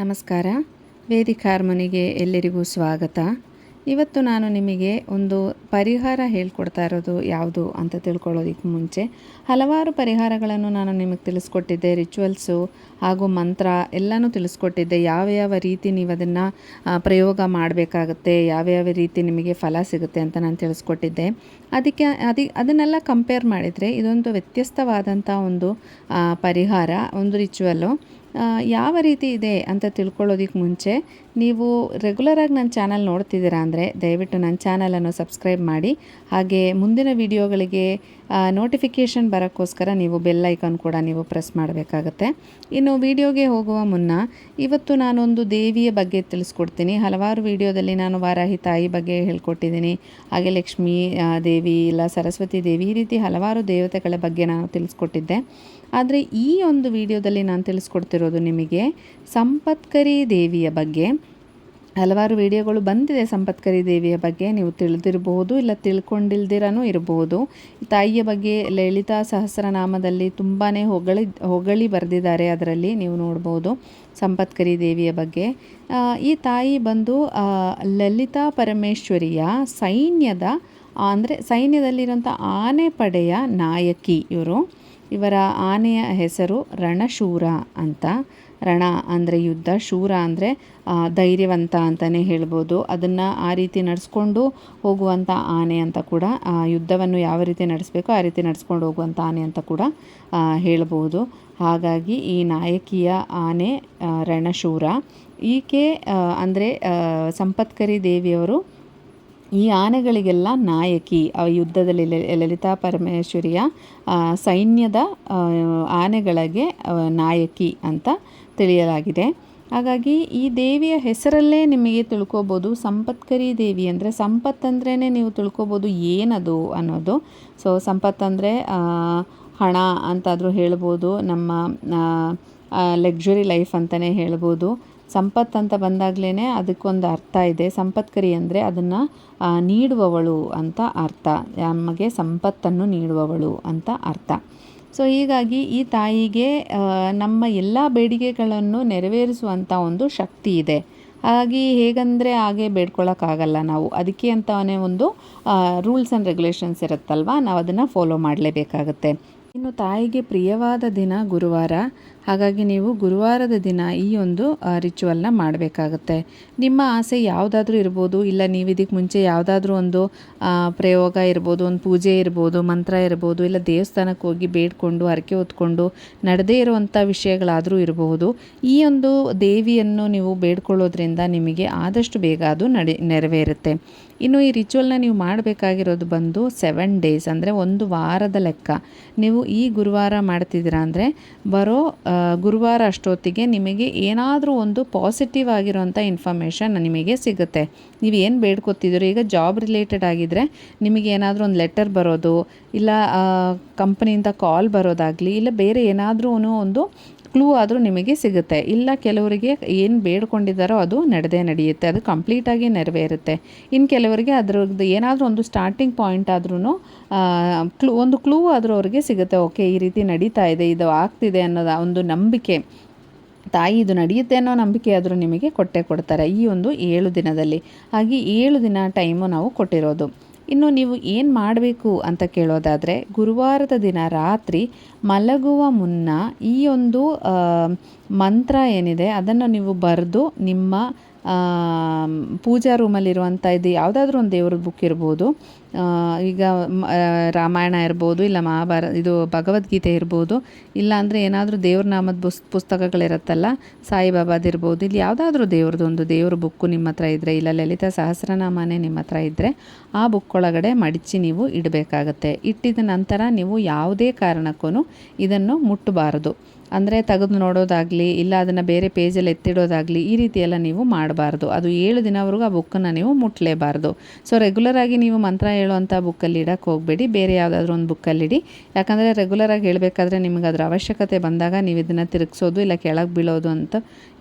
ನಮಸ್ಕಾರ. ವೇದಿಕ ಹಾರ್ಮೋನಿಗೆ ಎಲ್ಲರಿಗೂ ಸ್ವಾಗತ. ಇವತ್ತು ನಾನು ನಿಮಗೆ ಒಂದು ಪರಿಹಾರ ಹೇಳ್ಕೊಡ್ತಾ ಇರೋದು ಯಾವುದು ಅಂತ ತಿಳ್ಕೊಳ್ಳೋದಕ್ಕೆ ಮುಂಚೆ. ಹಲವಾರು ಪರಿಹಾರಗಳನ್ನು ನಾನು ನಿಮಗೆ ತಿಳಿಸ್ಕೊಟ್ಟಿದ್ದೆ ರಿಚುವಲ್ಸು ಹಾಗೂ ಮಂತ್ರ ಎಲ್ಲನೂ ತಿಳಿಸ್ಕೊಟ್ಟಿದ್ದೆ. ಯಾವ ಯಾವ ರೀತಿ ನೀವು ಅದನ್ನು ಪ್ರಯೋಗ ಮಾಡಬೇಕಾಗುತ್ತೆ ಯಾವ್ಯಾವ ರೀತಿ ನಿಮಗೆ ಫಲ ಸಿಗುತ್ತೆ ಅಂತ ನಾನು ತಿಳಿಸ್ಕೊಟ್ಟಿದ್ದೆ. ಅದಕ್ಕೆ ಅದಿ, ಅದನ್ನೆಲ್ಲ ಕಂಪೇರ್ ಮಾಡಿದರೆ ಇದೊಂದು ವ್ಯತ್ಯಸ್ತವಾದಂಥ ಒಂದು ಪರಿಹಾರ, ಒಂದು ರಿಚುವಲ್ಲು ಯಾವ ರೀತಿ ಇದೆ ಅಂತ ತಿಳ್ಕೊಳ್ಳೋದಕ್ಕೆ ಮುಂಚೆ ನೀವು ರೆಗ್ಯುಲರಾಗಿ ನನ್ನ ಚಾನಲ್ ನೋಡ್ತಿದ್ದೀರಾ ಅಂದರೆ ದಯವಿಟ್ಟು ನನ್ನ ಚಾನಲನ್ನು ಸಬ್ಸ್ಕ್ರೈಬ್ ಮಾಡಿ. ಹಾಗೆ ಮುಂದಿನ ವಿಡಿಯೋಗಳಿಗೆ ನೋಟಿಫಿಕೇಷನ್ ಬರೋಕ್ಕೋಸ್ಕರ ನೀವು ಬೆಲ್ ಐಕಾನ್ ಕೂಡ ನೀವು ಪ್ರೆಸ್ ಮಾಡಬೇಕಾಗತ್ತೆ. ಇನ್ನು ವಿಡಿಯೋಗೆ ಹೋಗುವ ಮುನ್ನ ಇವತ್ತು ನಾನೊಂದು ದೇವಿಯ ಬಗ್ಗೆ ತಿಳಿಸ್ಕೊಡ್ತೀನಿ. ಹಲವಾರು ವಿಡಿಯೋದಲ್ಲಿ ನಾನು ವಾರಾಹಿ ತಾಯಿ ಬಗ್ಗೆ ಹೇಳ್ಕೊಟ್ಟಿದ್ದೀನಿ. ಹಾಗೆ ಲಕ್ಷ್ಮೀ ದೇವಿ, ಇಲ್ಲ ಸರಸ್ವತಿ ದೇವಿ, ಈ ರೀತಿ ಹಲವಾರು ದೇವತೆಗಳ ಬಗ್ಗೆ ನಾನು ತಿಳಿಸ್ಕೊಟ್ಟಿದ್ದೆ. ಆದರೆ ಈ ಒಂದು ವಿಡಿಯೋದಲ್ಲಿ ನಾನು ತಿಳಿಸ್ಕೊಡ್ತಿರೋದು ನಿಮಗೆ ಸಂಪತ್ಕರಿ ದೇವಿಯ ಬಗ್ಗೆ. ಹಲವಾರು ವಿಡಿಯೋಗಳು ಬಂದಿದೆ ಸಂಪತ್ಕರಿ ದೇವಿಯ ಬಗ್ಗೆ. ನೀವು ತಿಳಿದಿರಬಹುದು, ಇಲ್ಲ ತಿಳ್ಕೊಂಡಿಲ್ದಿರನೂ ಇರಬಹುದು. ತಾಯಿಯ ಬಗ್ಗೆ ಲಲಿತಾ ಸಹಸ್ರನಾಮದಲ್ಲಿ ತುಂಬಾ ಹೊಗಳಿ ಹೊಗಳಿ ಬರೆದಿದ್ದಾರೆ ಅದರಲ್ಲಿ ನೀವು ನೋಡ್ಬೋದು ಸಂಪತ್ಕರಿ ದೇವಿಯ ಬಗ್ಗೆ. ಈ ತಾಯಿ ಬಂದು ಲಲಿತಾ ಪರಮೇಶ್ವರಿಯ ಸೈನ್ಯದ ಅಂದರೆ ಸೈನ್ಯದಲ್ಲಿರುವಂಥ ಆನೆ ಪಡೆಯ ನಾಯಕಿ ಇವರು. ಇವರ ಆನೆಯ ಹೆಸರು ರಣಶೂರ ಅಂತ. ರಣ ಅಂದರೆ ಯುದ್ಧ, ಶೂರ ಅಂದರೆ ಧೈರ್ಯವಂತ ಅಂತಲೇ ಹೇಳ್ಬೋದು. ಅದನ್ನು ಆ ರೀತಿ ನಡೆಸ್ಕೊಂಡು ಹೋಗುವಂಥ ಆನೆ ಅಂತ ಕೂಡ ಯುದ್ಧವನ್ನು ಯಾವ ರೀತಿ ನಡೆಸಬೇಕೋ ಆ ರೀತಿ ನಡೆಸ್ಕೊಂಡು ಹೋಗುವಂಥ ಆನೆ ಅಂತ ಕೂಡ ಹೇಳ್ಬೋದು. ಹಾಗಾಗಿ ಈ ನಾಯಕಿಯ ಆನೆ ರಣಶೂರ. ಈಕೆ ಅಂದರೆ ಸಂಪತ್ಕರಿ ದೇವಿಯವರು ಈ ಆನೆಗಳಿಗೆಲ್ಲ ನಾಯಕಿ, ಆ ಯುದ್ಧದಲ್ಲಿ ಲಲಿತಾ ಪರಮೇಶ್ವರಿಯ ಸೈನ್ಯದ ಆನೆಗಳಿಗೆ ನಾಯಕಿ ಅಂತ ತಿಳಿಯಲಾಗಿದೆ. ಹಾಗಾಗಿ ಈ ದೇವಿಯ ಹೆಸರಲ್ಲೇ ನಿಮಗೆ ತಿಳ್ಕೊಬೋದು. ಸಂಪತ್ಕರಿ ದೇವಿ ಅಂದರೆ ಸಂಪತ್ತಂದ್ರೇ ನೀವು ತಿಳ್ಕೊಬೋದು ಏನದು ಅನ್ನೋದು. ಸೊ ಸಂಪತ್ತಂದರೆ ಹಣ ಅಂತಾದರೂ ಹೇಳ್ಬೋದು, ನಮ್ಮ ಲಕ್ಸುರಿ ಲೈಫ್ ಅಂತಲೇ ಹೇಳ್ಬೋದು. ಸಂಪತ್ ಅಂತ ಬಂದಾಗ್ಲೇ ಅದಕ್ಕೊಂದು ಅರ್ಥ ಇದೆ. ಸಂಪತ್ಕರಿ ಅಂದರೆ ಅದನ್ನು ನೀಡುವವಳು ಅಂತ ಅರ್ಥ. ನಮಗೆ ಸಂಪತ್ತನ್ನು ನೀಡುವವಳು ಅಂತ ಅರ್ಥ. ಸೊ, ಹೀಗಾಗಿ ಈ ತಾಯಿಗೆ ನಮ್ಮ ಎಲ್ಲ ಬೇಡಿಕೆಗಳನ್ನು ನೆರವೇರಿಸುವಂಥ ಒಂದು ಶಕ್ತಿ ಇದೆ. ಹಾಗಾಗಿ ಹೇಗಂದರೆ ಹಾಗೆ ಬೇಡ್ಕೊಳ್ಳೋಕ್ಕಾಗಲ್ಲ ನಾವು. ಅದಕ್ಕೆ ಅಂತಲೇ ಒಂದು ರೂಲ್ಸ್ ಆ್ಯಂಡ್ ರೆಗ್ಯುಲೇಷನ್ಸ್ ಇರುತ್ತಲ್ವ? ನಾವು ಅದನ್ನು ಫಾಲೋ ಮಾಡಲೇಬೇಕಾಗತ್ತೆ. ಇನ್ನು ತಾಯಿಗೆ ಪ್ರಿಯವಾದ ದಿನ ಗುರುವಾರ. ಹಾಗಾಗಿ ನೀವು ಗುರುವಾರದ ದಿನ ಈ ಒಂದು ರಿಚುವಲ್ನ ಮಾಡಬೇಕಾಗತ್ತೆ. ನಿಮ್ಮ ಆಸೆ ಯಾವುದಾದ್ರೂ ಇರ್ಬೋದು, ಇಲ್ಲ ನೀವು ಇದಕ್ಕೆ ಮುಂಚೆ ಯಾವುದಾದ್ರೂ ಒಂದು ಪ್ರಯೋಗ ಇರ್ಬೋದು, ಒಂದು ಪೂಜೆ ಇರ್ಬೋದು, ಮಂತ್ರ ಇರ್ಬೋದು, ಇಲ್ಲ ದೇವಸ್ಥಾನಕ್ಕೆ ಹೋಗಿ ಬೇಡ್ಕೊಂಡು, ಹರಕೆ ಹೊತ್ಕೊಂಡು ನಡೆದೇ ಇರುವಂಥ ವಿಷಯಗಳಾದರೂ ಇರಬಹುದು ಈ ಒಂದು ದೇವಿಯನ್ನು ನೀವು ಬೇಡ್ಕೊಳ್ಳೋದ್ರಿಂದ ನಿಮಗೆ ಆದಷ್ಟು ಬೇಗ ಅದು ನಡೆ, ನೆರವೇರುತ್ತೆ. ಇನ್ನು ಈ ರಿಚುವಲ್ನ ನೀವು ಮಾಡಬೇಕಾಗಿರೋದು ಬಂದು ಸೆವೆನ್ ಡೇಸ್ ಅಂದರೆ ಒಂದು ವಾರದ ಲೆಕ್ಕ. ನೀವು ಈ ಗುರುವಾರ ಮಾಡ್ತಿದ್ದೀರಾ ಅಂದರೆ, ಬರೋ ಗುರುವಾರ ಅಷ್ಟೊತ್ತಿಗೆ ನಿಮಗೆ ಏನಾದರೂ ಒಂದು ಪಾಸಿಟಿವ್ ಆಗಿರುವಂಥ ಇನ್ಫಾರ್ಮೇಷನ್ ನಿಮಗೆ ಸಿಗುತ್ತೆ. ನೀವು ಏನು ಬೇಡ್ಕೊತಿದ್ದೀರೋ, ಈಗ ಜಾಬ್ ರಿಲೇಟೆಡ್ ಆಗಿದ್ದರೆ ನಿಮಗೆ ಏನಾದರೂ ಒಂದು ಲೆಟರ್ ಬರೋದು, ಇಲ್ಲ ಕಂಪ್ನಿಯಿಂದ ಕಾಲ್ ಬರೋದಾಗಲಿ, ಇಲ್ಲ ಬೇರೆ ಏನಾದರೂ ಒಂದು ಕ್ಲೂ ಆದರೂ ನಿಮಗೆ ಸಿಗುತ್ತೆ. ಇಲ್ಲ ಕೆಲವರಿಗೆ ಏನು ಬೇಡ್ಕೊಂಡಿದ್ದಾರೋ ಅದು ನಡೆದೇ ನಡೆಯುತ್ತೆ. ಅದು ಕಂಪ್ಲೀಟಾಗಿ ನೆರವೇರುತ್ತೆ. ಇನ್ನು ಕೆಲವರಿಗೆ ಅದ್ರದ್ದು ಏನಾದರೂ ಒಂದು ಸ್ಟಾರ್ಟಿಂಗ್ ಪಾಯಿಂಟ್ ಆದ್ರೂ ಕ್ಲೂ, ಒಂದು ಕ್ಲೂ ಆದರೂ ಅವರಿಗೆ ಸಿಗುತ್ತೆ. ಓಕೆ, ಈ ರೀತಿ ನಡೀತಾ ಇದೆ, ಇದು ಆಗ್ತಿದೆ ಅನ್ನೋದು ಒಂದು ನಂಬಿಕೆ. ತಾಯಿ ಇದು ನಡೆಯುತ್ತೆ ಅನ್ನೋ ನಂಬಿಕೆ ಆದರೂ ನಿಮಗೆ ಕೊಟ್ಟೆ ಕೊಡ್ತಾರೆ. ಈ ಒಂದು ಏಳು ದಿನದಲ್ಲಿ. ಹಾಗೆ ಏಳು ದಿನ ಟೈಮು ನಾವು ಕೊಟ್ಟಿರೋದು. ಇನ್ನು ನೀವು ಏನು ಮಾಡಬೇಕು ಅಂತ ಕೇಳೋದಾದರೆ, ಗುರುವಾರದ ದಿನ ರಾತ್ರಿ ಮಲಗುವ ಮುನ್ನ ಈ ಒಂದು ಮಂತ್ರ ಏನಿದೆ, ಅದನ್ನು ನೀವು ಬರೆದು ನಿಮ್ಮ ಪೂಜಾ ರೂಮಲ್ಲಿರುವಂಥ ಇದು ಯಾವುದಾದ್ರೂ ಒಂದು ದೇವ್ರ ಬುಕ್ ಇರ್ಬೋದು. ಈಗ ರಾಮಾಯಣ ಇರ್ಬೋದು, ಇಲ್ಲ ಮಹಾಭಾರತ ಇದು ಭಗವದ್ಗೀತೆ ಇರ್ಬೋದು, ಇಲ್ಲ ಅಂದರೆ ಏನಾದರೂ ದೇವ್ರ ನಾಮದ ಪುಸ್, ಪುಸ್ತಕಗಳಿರುತ್ತಲ್ಲ ಸಾಯಿಬಾಬಾದಿರ್ಬೋದು ಇಲ್ಲಿ ಯಾವುದಾದ್ರೂ ದೇವ್ರದ್ದು ಒಂದು ದೇವ್ರ ಬುಕ್ಕು ನಿಮ್ಮ ಹತ್ರ ಇದ್ದರೆ ಇಲ್ಲ ಲಲಿತಾ ಸಹಸ್ರನಾಮನೇ ನಿಮ್ಮ ಹತ್ರ ಇದ್ದರೆ ಆ ಬುಕ್ ಮಡಚಿ ಮಡಿಚಿ ನೀವು ಇಡಬೇಕಾಗತ್ತೆ. ಇಟ್ಟಿದ ನಂತರ ನೀವು ಯಾವುದೇ ಕಾರಣಕ್ಕೂ ಇದನ್ನು ಮುಟ್ಟಬಾರದು. ಅಂದರೆ ತೆಗೆದು ನೋಡೋದಾಗಲಿ, ಇಲ್ಲ ಅದನ್ನು ಬೇರೆ ಪೇಜಲ್ಲಿ ಎತ್ತಿಡೋದಾಗಲಿ, ಈ ರೀತಿಯೆಲ್ಲ ನೀವು ಮಾಡಬಾರ್ದು. ಅದು ಏಳು ದಿನವರೆಗೂ ಆ ಬುಕ್ಕನ್ನು ನೀವು ಮುಟ್ಟಲೇಬಾರ್ದು ಸೊ ರೆಗ್ಯುಲರಾಗಿ ನೀವು ಮಂತ್ರ ಹೇಳುವಂಥ ಬುಕ್ಕಲ್ಲಿ ಇಡೋಕ್ಕೆ ಹೋಗಬೇಡಿ. ಬೇರೆ ಯಾವುದಾದ್ರೂ ಒಂದು ಬುಕ್ಕಲ್ಲಿಡಿ ಯಾಕಂದರೆ ರೆಗ್ಯುಲರಾಗಿ ಹೇಳಬೇಕಾದ್ರೆ ನಿಮಗೆ ಅದರ ಅವಶ್ಯಕತೆ ಬಂದಾಗ ನೀವು ಇದನ್ನು ತಿರುಗಿಸೋದು ಇಲ್ಲ ಕೆಳಗೆ ಬೀಳೋದು ಅಂತ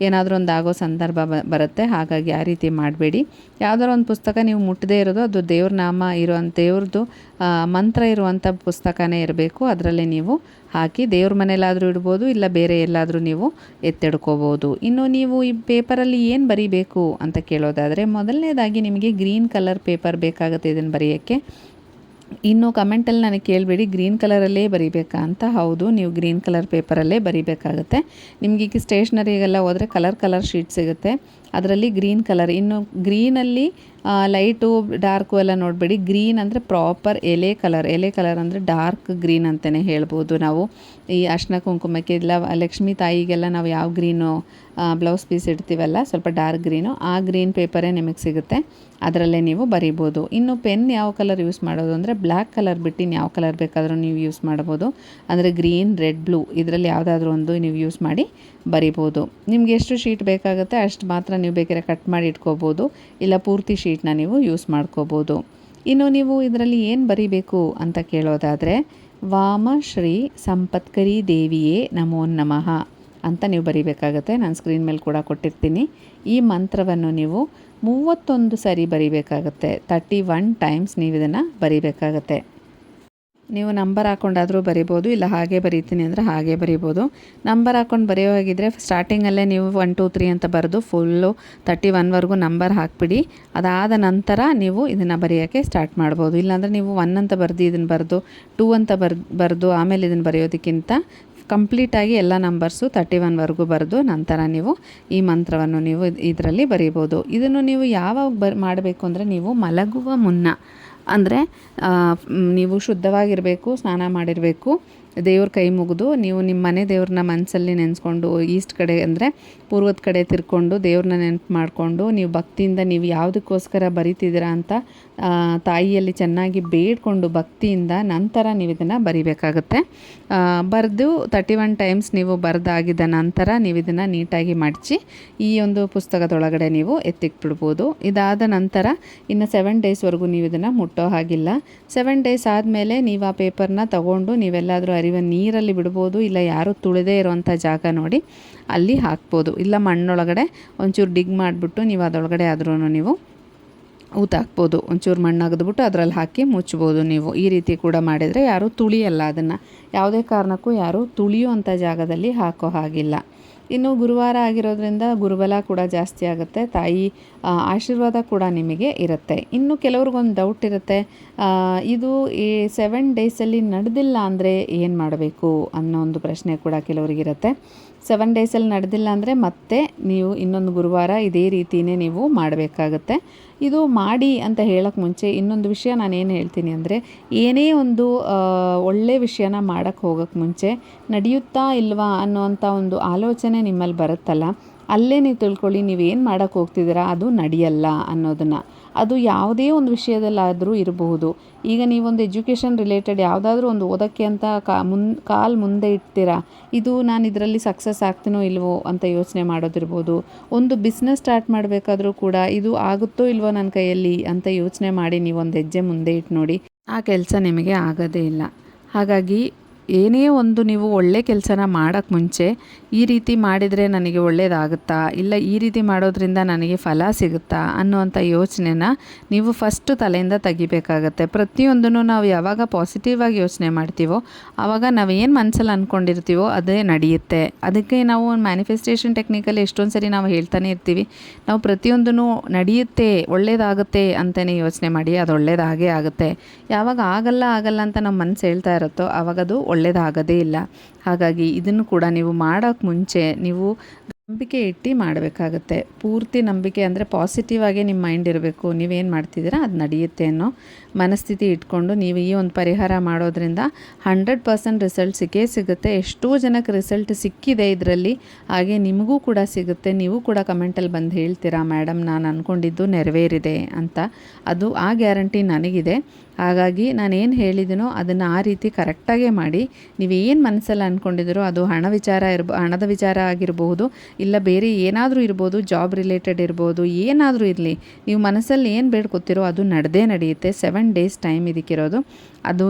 ಏನಾದರೂ ಒಂದು ಆಗೋ ಸಂದರ್ಭ ಬರುತ್ತೆ. ಹಾಗಾಗಿ ಆ ರೀತಿ ಮಾಡಬೇಡಿ. ಯಾವುದಾದ್ರು ಒಂದು ಪುಸ್ತಕ ನೀವು ಮುಟ್ಟದೇ ಇರೋದು, ಅದು ದೇವ್ರ ನಾಮ ಇರುವಂಥ ದೇವ್ರದ್ದು ಮಂತ್ರ ಇರುವಂಥ ಪುಸ್ತಕನೇ ಇರಬೇಕು. ಅದರಲ್ಲಿ ನೀವು ಹಾಕಿ ದೇವ್ರ ಮನೇಲಾದರೂ ಇಡ್ಬೋದು, ಇಲ್ಲ ಬೇರೆ ಎಲ್ಲಾದರೂ ನೀವು ಎತ್ತಿಡ್ಕೋಬೋದು. ಇನ್ನು ನೀವು ಈ ಪೇಪರಲ್ಲಿ ಏನು ಬರೀಬೇಕು ಅಂತ ಕೇಳೋದಾದರೆ, ಮೊದಲನೇದಾಗಿ ನಿಮಗೆ ಗ್ರೀನ್ ಕಲರ್ ಪೇಪರ್ ಬೇಕಾಗುತ್ತೆ ಇದನ್ನು ಬರೆಯೋಕ್ಕೆ. ಇನ್ನು ಕಮೆಂಟಲ್ಲಿ ನನಗೆ ಕೇಳಬೇಡಿ, ಗ್ರೀನ್ ಕಲರಲ್ಲೇ ಬರಿಬೇಕಾ ಅಂತ. ಹೌದು, ನೀವು ಗ್ರೀನ್ ಕಲರ್ ಪೇಪರಲ್ಲೇ ಬರಿಬೇಕಾಗುತ್ತೆ. ನಿಮಗೆ ಈಗ ಸ್ಟೇಷ್ನರಿಗೆಲ್ಲ ಹೋದರೆ ಕಲರ್ ಕಲರ್ ಶೀಟ್ ಸಿಗುತ್ತೆ. ಅದರಲ್ಲಿ ಗ್ರೀನ್ ಕಲರ್. ಇನ್ನು ಗ್ರೀನಲ್ಲಿ ಲೈಟು, ಡಾರ್ಕು ಎಲ್ಲ ನೋಡಬೇಡಿ. ಗ್ರೀನ್ ಅಂದರೆ ಪ್ರಾಪರ್ ಎಲೆ ಕಲರ್. ಎಲೆ ಕಲರ್ ಅಂದರೆ ಡಾರ್ಕ್ ಗ್ರೀನ್ ಅಂತಲೇ ಹೇಳ್ಬೋದು ನಾವು. ಈ ಅರ್ಶಿನ ಕುಂಕುಮಕ್ಕೆ ಇಲ್ಲ, ಲಕ್ಷ್ಮೀ ತಾಯಿಗೆಲ್ಲ ನಾವು ಯಾವ ಗ್ರೀನು ಬ್ಲೌಸ್ ಪೀಸ್ ಇಡ್ತೀವಲ್ಲ, ಸ್ವಲ್ಪ ಡಾರ್ಕ್ ಗ್ರೀನು, ಆ ಗ್ರೀನ್ ಪೇಪರೇ ನಿಮಗೆ ಸಿಗುತ್ತೆ. ಅದರಲ್ಲೇ ನೀವು ಬರಿಬೋದು. ಇನ್ನು ಪೆನ್ ಯಾವ ಕಲರ್ ಯೂಸ್ ಮಾಡೋದು ಅಂದರೆ ಬ್ಲ್ಯಾಕ್ ಕಲರ್ ಬಿಟ್ಟು ಯಾವ ಕಲರ್ ಬೇಕಾದರೂ ನೀವು ಯೂಸ್ ಮಾಡ್ಬೋದು. ಅಂದರೆ ಗ್ರೀನ್, ರೆಡ್, ಬ್ಲೂ, ಇದರಲ್ಲಿ ಯಾವುದಾದ್ರೂ ಒಂದು ನೀವು ಯೂಸ್ ಮಾಡಿ ಬರಿಬೋದು. ನಿಮಗೆ ಎಷ್ಟು ಶೀಟ್ ಬೇಕಾಗುತ್ತೆ ಅಷ್ಟು ಮಾತ್ರ ನೀವು ಬೇಕಾದ್ರೆ ಕಟ್ ಮಾಡಿ ಇಟ್ಕೋಬೋದು, ಇಲ್ಲ ಪೂರ್ತಿ ಶೀಟ್ನ ನೀವು ಯೂಸ್ ಮಾಡ್ಕೋಬೋದು. ಇನ್ನು ನೀವು ಇದರಲ್ಲಿ ಏನು ಬರೀಬೇಕು ಅಂತ ಕೇಳೋದಾದರೆ, ವಾಮ ಶ್ರೀ ಸಂಪತ್ಕರಿ ದೇವಿಯೇ ನಮೋ ನಮಃ ಅಂತ ನೀವು ಬರಿಬೇಕಾಗತ್ತೆ. ನಾನು ಸ್ಕ್ರೀನ್ ಮೇಲೆ ಕೂಡ ಕೊಟ್ಟಿರ್ತೀನಿ. ಈ ಮಂತ್ರವನ್ನು ನೀವು ಮೂವತ್ತೊಂದು ಸರಿ ಬರಿಬೇಕಾಗತ್ತೆ. ತರ್ಟಿ ಒನ್ ಟೈಮ್ಸ್ ನೀವು ಇದನ್ನು ಬರಿಬೇಕಾಗತ್ತೆ. ನೀವು ನಂಬರ್ ಹಾಕ್ಕೊಂಡಾದರೂ ಬರಿಬೋದು, ಇಲ್ಲ ಹಾಗೆ ಬರೀತೀನಿ ಅಂದರೆ ಹಾಗೆ ಬರಿಬೋದು. ನಂಬರ್ ಹಾಕ್ಕೊಂಡು ಬರೆಯೋ ಹಾಗಿದ್ರೆ ಸ್ಟಾರ್ಟಿಂಗಲ್ಲೇ ನೀವು ಒನ್ ಟು ತ್ರೀ ಅಂತ ಬರೆದು ಫುಲ್ಲು ತರ್ಟಿ ಒನ್ವರೆಗೂ ನಂಬರ್ ಹಾಕಿಬಿಡಿ. ಅದಾದ ನಂತರ ನೀವು ಇದನ್ನು ಬರೆಯೋಕ್ಕೆ ಸ್ಟಾರ್ಟ್ ಮಾಡ್ಬೋದು. ಇಲ್ಲಾಂದರೆ ನೀವು ಒನ್ ಅಂತ ಬರೆದು ಇದನ್ನು ಬರೆದು ಟೂ ಅಂತ ಬರ್, ಬರೆದು ಆಮೇಲೆ ಇದನ್ನು ಬರೆಯೋದಕ್ಕಿಂತ ಕಂಪ್ಲೀಟಾಗಿ ಎಲ್ಲ ನಂಬರ್ಸು ತರ್ಟಿ ಒನ್ವರೆಗೂ ಬರೆದು ನಂತರ ನೀವು ಈ ಮಂತ್ರವನ್ನು ನೀವು ಇದರಲ್ಲಿ ಬರೀಬೋದು. ಇದನ್ನು ನೀವು ಯಾವಾಗ ಬರ್, ಮಾಡಬೇಕು ಅಂದರೆ ನೀವು ಮಲಗುವ ಮುನ್ನ. ಅಂದರೆ ನೀವು ಶುದ್ಧವಾಗಿರಬೇಕು, ಸ್ನಾನ ಮಾಡಿರಬೇಕು, ದೇವ್ರ ಕೈ ಮುಗಿದು ನೀವು ನಿಮ್ಮ ಮನೆ ದೇವ್ರನ್ನ ಮನಸ್ಸಲ್ಲಿ ನೆನೆಸ್ಕೊಂಡು ಈಸ್ಟ್ ಕಡೆ ಅಂದರೆ ಪೂರ್ವದ ಕಡೆ ತಿರ್ಕೊಂಡು ದೇವ್ರನ್ನ ನೆನಪು ಮಾಡಿಕೊಂಡು ನೀವು ಭಕ್ತಿಯಿಂದ ನೀವು ಯಾವುದಕ್ಕೋಸ್ಕರ ಬರಿತಿದ್ದೀರಾ ಅಂತ ತಾಯಿಯಲ್ಲಿ ಚೆನ್ನಾಗಿ ಬೇಡ್ಕೊಂಡು ಭಕ್ತಿಯಿಂದ ನಂತರ ನೀವು ಇದನ್ನು ಬರಿಬೇಕಾಗುತ್ತೆ. ಬರೆದು ತರ್ಟಿ ಒನ್ ಟೈಮ್ಸ್ ನೀವು ಬರೆದಾಗಿದ್ದ ನಂತರ ನೀವು ಇದನ್ನು ನೀಟಾಗಿ ಮಡಚಿ ಈ ಒಂದು ಪುಸ್ತಕದೊಳಗಡೆ ನೀವು ಎತ್ತಿಕ್ಬಿಡ್ಬೋದು ಇದಾದ ನಂತರ ಇನ್ನು ಸೆವೆನ್ ಡೇಸ್ವರೆಗೂ ನೀವು ಇದನ್ನು ಮುಟ್ಟೋ ಹಾಗಿಲ್ಲ. ಸೆವೆನ್ ಡೇಸ್ ಆದಮೇಲೆ ನೀವು ಆ ಪೇಪರ್ನ ತಗೊಂಡು ನೀವೆಲ್ಲಾದರೂ ಅರಿವ ನೀರಲ್ಲಿ ಬಿಡ್ಬೋದು, ಇಲ್ಲ ಯಾರೂ ತುಳಿದೇ ಇರುವಂಥ ಜಾಗ ನೋಡಿ ಅಲ್ಲಿ ಹಾಕ್ಬೋದು. ಇಲ್ಲ ಮಣ್ಣೊಳಗಡೆ ಒಂಚೂರು ಡಿಗ್ ಮಾಡಿಬಿಟ್ಟು ನೀವು ಅದರೊಳಗಡೆ ಆದ್ರೂ ನೀವು ಊತಾಕ್ಬೋದು ಒಂಚೂರು ಮಣ್ಣು ಅಗದ್ಬಿಟ್ಟು ಅದರಲ್ಲಿ ಹಾಕಿ ಮುಚ್ಬೋದು ನೀವು. ಈ ರೀತಿ ಕೂಡ ಮಾಡಿದರೆ ಯಾರೂ ತುಳಿಯಲ್ಲ ಅದನ್ನು. ಯಾವುದೇ ಕಾರಣಕ್ಕೂ ಯಾರೂ ತುಳಿಯುವಂಥ ಜಾಗದಲ್ಲಿ ಹಾಕೋ ಹಾಗಿಲ್ಲ. ಇನ್ನು ಗುರುವಾರ ಆಗಿರೋದ್ರಿಂದ ಗುರುಬಲ ಕೂಡ ಜಾಸ್ತಿ ಆಗುತ್ತೆ. ತಾಯಿ ಆಶೀರ್ವಾದ ಕೂಡ ನಿಮಗೆ ಇರುತ್ತೆ. ಇನ್ನು ಕೆಲವ್ರಿಗೊಂದು ಡೌಟ್ ಇರುತ್ತೆ. ಇದು ಈ ಸೆವೆನ್ ಡೇಸಲ್ಲಿ ನಡೆದಿಲ್ಲ ಅಂದರೆ ಏನು ಮಾಡಬೇಕು ಅನ್ನೋ ಒಂದು ಪ್ರಶ್ನೆ ಕೂಡ ಕೆಲವರಿಗಿರುತ್ತೆ ಸೆವೆನ್ ಡೇಸಲ್ಲಿ ನಡೆದಿಲ್ಲ ಅಂದರೆ ಮತ್ತೆ ನೀವು ಇನ್ನೊಂದು ಗುರುವಾರ ಇದೇ ರೀತಿಯೇ ನೀವು ಮಾಡಬೇಕಾಗತ್ತೆ. ಇದು ಮಾಡಿ ಅಂತ ಹೇಳೋಕ್ಕೆ ಮುಂಚೆ ಇನ್ನೊಂದು ವಿಷಯ ನಾನು ಏನು ಹೇಳ್ತೀನಿ ಅಂದರೆ ಏನೇ ಒಂದು ಒಳ್ಳೆಯ ವಿಷಯನ ಮಾಡೋಕ್ಕೆ ಹೋಗೋಕ್ಕೆ ಮುಂಚೆ ನಡೆಯುತ್ತಾ ಇಲ್ವಾ ಅನ್ನೋವಂಥ ಒಂದು ಆಲೋಚನೆ ನಿಮ್ಮಲ್ಲಿ ಬರುತ್ತಲ್ಲ, ಅಲ್ಲೇ ನೀವು ತಿಳ್ಕೊಳ್ಳಿ ನೀವೇನು ಮಾಡೋಕ್ಕೆ ಹೋಗ್ತಿದ್ದೀರಾ, ಅದು ನಡೆಯಲ್ಲ ಅನ್ನೋದನ್ನು. ಅದು ಯಾವುದೇ ಒಂದು ವಿಷಯದಲ್ಲಾದರೂ ಇರಬಹುದು. ಈಗ ನೀವೊಂದು ಎಜುಕೇಷನ್ ರಿಲೇಟೆಡ್ ಯಾವುದಾದ್ರೂ ಒಂದು ಓದೋಕ್ಕೆ ಅಂತ ಕಾ ಮುನ್ ಕಾಲು ಮುಂದೆ ಇಡ್ತೀರಾ? ಇದು ನಾನು ಇದರಲ್ಲಿ ಸಕ್ಸಸ್ ಆಗ್ತೀನೋ ಇಲ್ವೋ ಅಂತ ಯೋಚನೆ ಮಾಡೋದಿರ್ಬೋದು. ಒಂದು ಬಿಸ್ನೆಸ್ ಸ್ಟಾರ್ಟ್ ಮಾಡಬೇಕಾದ್ರೂ ಕೂಡ ಇದು ಆಗುತ್ತೋ ಇಲ್ವೋ ನನ್ನ ಕೈಯಲ್ಲಿ ಅಂತ ಯೋಚನೆ ಮಾಡಿ ನೀವೊಂದು ಹೆಜ್ಜೆ ಮುಂದೆ ಇಟ್ಟು ನೋಡಿ. ಆ ಕೆಲಸ ನಿಮಗೆ ಆಗೋದೇ ಇಲ್ಲ. ಹಾಗಾಗಿ ಏನೇ ಒಂದು ನೀವು ಒಳ್ಳೆ ಕೆಲಸನ ಮಾಡೋಕ್ಕೆ ಮುಂಚೆ ಈ ರೀತಿ ಮಾಡಿದರೆ ನನಗೆ ಒಳ್ಳೆಯದಾಗುತ್ತಾ ಇಲ್ಲ ಈ ರೀತಿ ಮಾಡೋದ್ರಿಂದ ನನಗೆ ಫಲ ಸಿಗುತ್ತಾ? ಅನ್ನುವಂಥ ಯೋಚನೆನ ನೀವು ಫಸ್ಟು ತಲೆಯಿಂದ ತೆಗಿಬೇಕಾಗತ್ತೆ. ಪ್ರತಿಯೊಂದನ್ನು ನಾವು ಯಾವಾಗ ಪಾಸಿಟಿವ್ ಆಗಿ ಯೋಚನೆ ಮಾಡ್ತೀವೋ ಆವಾಗ ನಾವು ಏನು ಮನಸ್ಸಲ್ಲಿ ಅಂದ್ಕೊಂಡಿರ್ತೀವೋ ಅದೇ ನಡೆಯುತ್ತೆ. ಅದಕ್ಕೆ ನಾವು ಒಂದು ಮ್ಯಾನಿಫೆಸ್ಟೇಷನ್ ಟೆಕ್ನಿಕಲ್ಲಿ ಎಷ್ಟೊಂದು ಸರಿ ನಾವು ಹೇಳ್ತಾನೆ ಇರ್ತೀವಿ. ನಾವು ಪ್ರತಿಯೊಂದನ್ನು ನಡೆಯುತ್ತೆ, ಒಳ್ಳೇದಾಗುತ್ತೆ ಅಂತಲೇ ಯೋಚನೆ ಮಾಡಿ, ಅದು ಒಳ್ಳೆಯದಾಗೇ ಆಗುತ್ತೆ. ಯಾವಾಗ ಆಗಲ್ಲ ಆಗಲ್ಲ ಅಂತ ನಮ್ಮ ಮನಸ್ಸು ಹೇಳ್ತಾ ಇರುತ್ತೋ ಆವಾಗ ಅದು ಒಳ್ಳೆಯದಾಗೋದೇ ಇಲ್ಲ. ಹಾಗಾಗಿ ಇದನ್ನು ಕೂಡ ನೀವು ಮಾಡೋಕ್ಕೆ ಮುಂಚೆ ನೀವು ನಂಬಿಕೆ ಇಟ್ಟು ಮಾಡಬೇಕಾಗತ್ತೆ. ಪೂರ್ತಿ ನಂಬಿಕೆ ಅಂದರೆ ಪಾಸಿಟಿವ್ ಆಗಿ ನಿಮ್ಮ ಮೈಂಡ್ ಇರಬೇಕು. ನೀವೇನು ಮಾಡ್ತಿದ್ದೀರಾ? ಅದು ನಡೆಯುತ್ತೆ ಅನ್ನೋ ಮನಸ್ಥಿತಿ ಇಟ್ಕೊಂಡು ನೀವು ಈ ಒಂದು ಪರಿಹಾರ ಮಾಡೋದ್ರಿಂದ ಹಂಡ್ರೆಡ್ ಪರ್ಸೆಂಟ್ ರಿಸಲ್ಟ್ ಸಿಕ್ಕೇ ಸಿಗುತ್ತೆ. ಎಷ್ಟೋ ಜನಕ್ಕೆ ರಿಸಲ್ಟ್ ಸಿಕ್ಕಿದೆ ಇದರಲ್ಲಿ, ಹಾಗೆ ನಿಮಗೂ ಕೂಡ ಸಿಗುತ್ತೆ. ನೀವು ಕೂಡ ಕಮೆಂಟಲ್ಲಿ ಬಂದು ಹೇಳ್ತೀರಾ ಮೇಡಮ್ ನಾನು ಅಂದ್ಕೊಂಡಿದ್ದು ನೆರವೇರಿದೆ ಅಂತ. ಅದು ಆ ಗ್ಯಾರಂಟಿ ನನಗಿದೆ. ಹಾಗಾಗಿ ಏನು ಹೇಳಿದ್ದೀನೋ ಅದನ್ನು ಆ ರೀತಿ ಕರೆಕ್ಟಾಗೇ ಮಾಡಿ, ನೀವು ಏನು ಮನಸ್ಸಲ್ಲಿ ಅಂದ್ಕೊಂಡಿದ್ದೀರೋ ಅದು ಹಣ ವಿಚಾರ ಇರ್ಬೋ, ಹಣದ ವಿಚಾರ ಆಗಿರಬಹುದು, ಇಲ್ಲ ಬೇರೆ ಏನಾದರೂ ಇರ್ಬೋದು ಜಾಬ್ ರಿಲೇಟೆಡ್ ಇರ್ಬೋದು, ಏನಾದರೂ ಇರಲಿ, ನೀವು ಮನಸ್ಸಲ್ಲಿ ಏನು ಬೇಡ್ಕೊತಿರೋ ಅದು ನಡೆದೇ ನಡೆಯುತ್ತೆ ಸೆವೆನ್ ಡೇಸ್ ಟೈಮ್ ಇದಕ್ಕಿರೋದು. ಅದು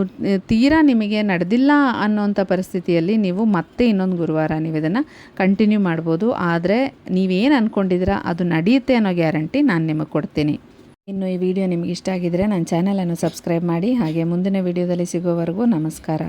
ತೀರಾ ನಿಮಗೆ ನಡೆದಿಲ್ಲ ಅನ್ನೋಂಥ ಪರಿಸ್ಥಿತಿಯಲ್ಲಿ ನೀವು ಮತ್ತೆ ಇನ್ನೊಂದು ಗುರುವಾರ ನೀವು ಇದನ್ನು ಕಂಟಿನ್ಯೂ ಮಾಡ್ಬೋದು. ಆದರೆ ನೀವೇನು ಅಂದ್ಕೊಂಡಿದ್ದೀರಾ ಅದು ನಡೆಯುತ್ತೆ ಅನ್ನೋ ಗ್ಯಾರಂಟಿ ನಾನು ನಿಮಗೆ ಕೊಡ್ತೀನಿ. ಇನ್ನು ಈ ವಿಡಿಯೋ ನಿಮಗೆ ಇಷ್ಟ ಆಗಿದ್ದರೆ ನನ್ನ ಚಾನಲನ್ನು ಸಬ್ಸ್ಕ್ರೈಬ್ ಮಾಡಿ ಹಾಗೆ ಮುಂದಿನ ವಿಡಿಯೋದಲ್ಲಿ ಸಿಗೋವರೆಗೂ ನಮಸ್ಕಾರ.